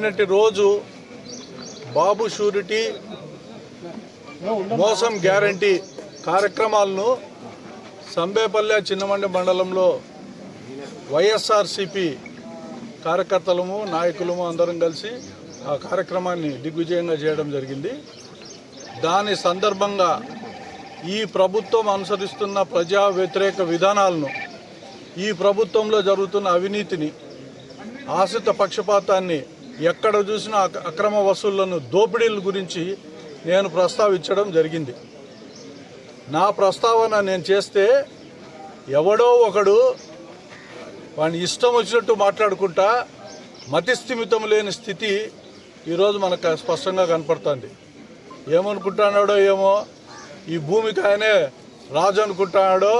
నిన్నటి రోజు బాబు షూరిటీ మోసం గ్యారంటీ కార్యక్రమాలను సంబేపల్లె చిన్నమండి మండలంలో వైఎస్ఆర్సిపి కార్యకర్తలము నాయకులము అందరం కలిసి ఆ కార్యక్రమాన్ని దిగ్విజయంగా చేయడం జరిగింది. దాని సందర్భంగా ఈ ప్రభుత్వం అనుసరిస్తున్న ప్రజా వ్యతిరేక విధానాలను ఈ ప్రభుత్వంలో జరుగుతున్న అవినీతిని ఆశ్రిత పక్షపాతాన్ని ఎక్కడ చూసినా అక్రమ వసూళ్ళను దోపిడీల గురించి నేను ప్రస్తావించడం జరిగింది. నా ప్రస్తావన నేను చేస్తే ఎవడో ఒకడు వాడిని ఇష్టం వచ్చినట్టు మాట్లాడుకుంటా మతిస్థిమితం లేని స్థితి ఈరోజు మనకు స్పష్టంగా కనపడుతుంది. ఏమనుకుంటున్నాడో ఏమో ఈ భూమికి ఆయనే రాజు అనుకుంటున్నాడో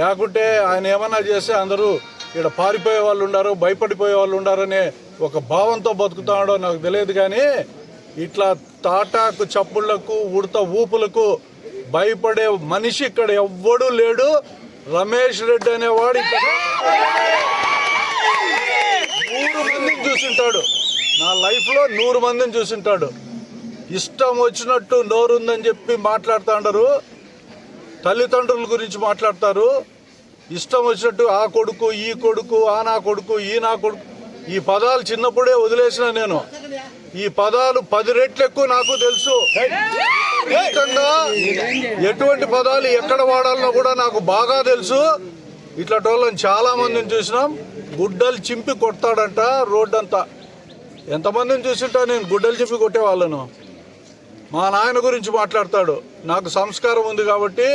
లేకుంటే ఆయన ఏమన్నా చేస్తే అందరూ ఇక్కడ పారిపోయే వాళ్ళు ఉండారు భయపడిపోయే వాళ్ళు ఉండారనే ఒక భావంతో బతుకుతాడో నాకు తెలియదు కానీ ఇట్లా తాటాకు చప్పుళ్ళకు ఉడత ఊపులకు భయపడే మనిషి ఇక్కడ ఎవ్వడూ లేడు. రమేష్ రెడ్డి అనేవాడు ఇక్కడ నూరు మందిని చూసింటాడు. నా లైఫ్లో నూరు మందిని చూసింటాడు. ఇష్టం వచ్చినట్టు నోరుందని చెప్పి మాట్లాడుతుండరు. తల్లిదండ్రుల గురించి మాట్లాడతారు. ఇష్టం వచ్చినట్టు ఆ కొడుకు ఈ కొడుకు ఆ నా కొడుకు ఈ నా కొడుకు ఈ పదాలు చిన్నప్పుడే వదిలేసిన నేను. ఈ పదాలు పది రెట్లు ఎక్కువ నాకు తెలుసు. ఎటువంటి పదాలు ఎక్కడ వాడాలనో కూడా నాకు బాగా తెలుసు. ఇట్లా వాళ్ళని చాలా మందిని చూసినాం. గుడ్డలు చింపి కొడతాడంట రోడ్డు అంతా ఎంతమందిని చూసింటా నేను గుడ్డలు చింపి కొట్టే వాళ్ళను మా నాయన గురించి మాట్లాడతాడు. నాకు సంస్కారం ఉంది కాబట్టి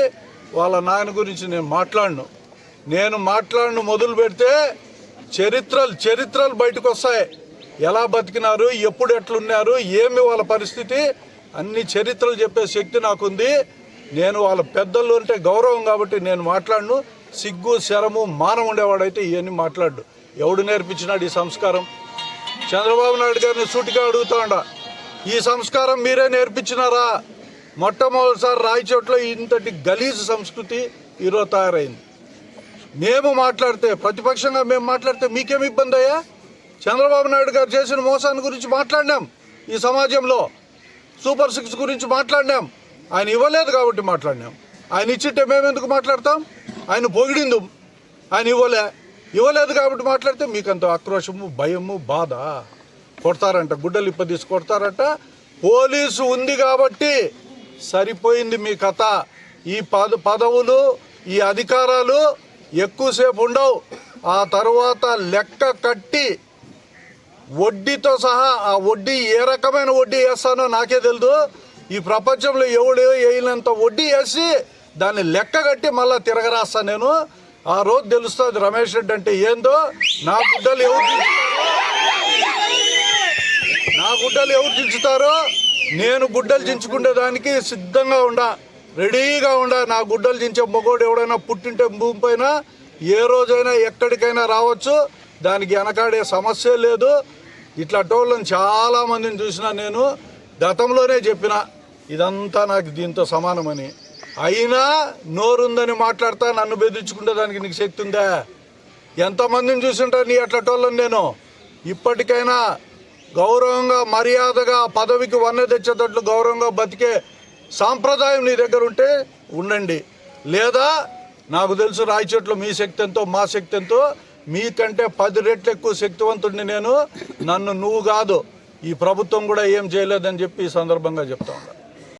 వాళ్ళ నాయన గురించి నేను మాట్లాడను. నేను మాట్లాడను మొదలు పెడితే చరిత్రలు చరిత్రలు బయటకు వస్తాయి ఎలా బతికినారు ఎప్పుడు ఎట్లున్నారు ఏమి వాళ్ళ పరిస్థితి అన్ని చరిత్రలు చెప్పే శక్తి నాకుంది. నేను వాళ్ళ పెద్దలు అంటే గౌరవం కాబట్టి నేను మాట్లాడను. సిగ్గు శరము మానం ఉండేవాడైతే ఇవన్నీ మాట్లాడు. ఎవడు నేర్పించినాడు ఈ సంస్కారం? చంద్రబాబు నాయుడు గారిని సూటిగా అడుగుతాండ. ఈ సంస్కారం మీరే నేర్పించినారా? మొట్టమొదటిసారి రాయచోట్ల ఇంతటి గలీజు సంస్కృతి ఈరోజు తయారైంది. మేము మాట్లాడితే ప్రతిపక్షంగా మేము మాట్లాడితే మీకేమి ఇబ్బంది అయ్యా? చంద్రబాబు నాయుడు గారు చేసిన మోసాన్ని గురించి మాట్లాడినాం ఈ సమాజంలో. సూపర్ సిక్స్ గురించి మాట్లాడినాం. ఆయన ఇవ్వలేదు కాబట్టి మాట్లాడినాం. ఆయన ఇచ్చింటే మేము ఎందుకు మాట్లాడతాం? ఆయన పొగిడిందు. ఆయన ఇవ్వలే. ఇవ్వలేదు కాబట్టి మాట్లాడితే మీకంత ఆక్రోషము భయము బాధ కొడతారంట. గుడ్డలు ఇప్ప తీసి కొడతారంట. పోలీసు ఉంది కాబట్టి సరిపోయింది మీ కథ. ఈ పద పదవులు ఈ అధికారాలు ఎక్కువసేపు ఉండవు. ఆ తర్వాత లెక్క కట్టి వడ్డీతో సహా ఆ వడ్డీ ఏ రకమైన వడ్డీ వేస్తానో నాకే తెలియదు ఈ ప్రపంచంలో ఎవడు వేయనంత వడ్డీ వేసి దాన్ని లెక్క కట్టి మళ్ళీ తిరగరాస్తా నేను. ఆ రోజు తెలుస్తుంది రమేష్ రెడ్డి అంటే ఏందో. నా గుడ్డలు ఎవరు నా గుడ్డలు ఎవరు దించుతారో? నేను గుడ్డలు దించుకునే దానికి సిద్ధంగా ఉండా. రెడీగా ఉండా నా గుడ్డలు దించే మొగోడు ఎవడైనా పుట్టింటే భూమి పైన ఏ రోజైనా ఎక్కడికైనా రావచ్చు. దానికి వెనకాడే సమస్య లేదు. ఇట్లా టోళ్ళని చాలా మందిని చూసినా నేను గతంలోనే చెప్పిన ఇదంతా నాకు దీంతో సమానమని. అయినా నోరుందని మాట్లాడతా నన్ను బెదిరించుకునే దానికి నీకు శక్తి ఉందా? ఎంతమందిని చూసింటా నీ అట్లటోళ్ళని నేను? ఇప్పటికైనా గౌరవంగా మర్యాదగా పదవికి వన్నె తెచ్చేటట్లు గౌరవంగా బతికే సాంప్రదాయం నీ దగ్గర ఉంటే ఉండండి. లేదా నాకు తెలుసు రాయచెట్లు మీ శక్తి ఎంతో మా శక్తి ఎంతో. మీకంటే పది రెట్లు ఎక్కువ శక్తివంతుడిని నేను. నన్ను నువ్వు కాదు. ఈ ప్రభుత్వం కూడా ఏం చేయలేదని చెప్పి ఈ సందర్భంగా చెప్తా ఉన్నా.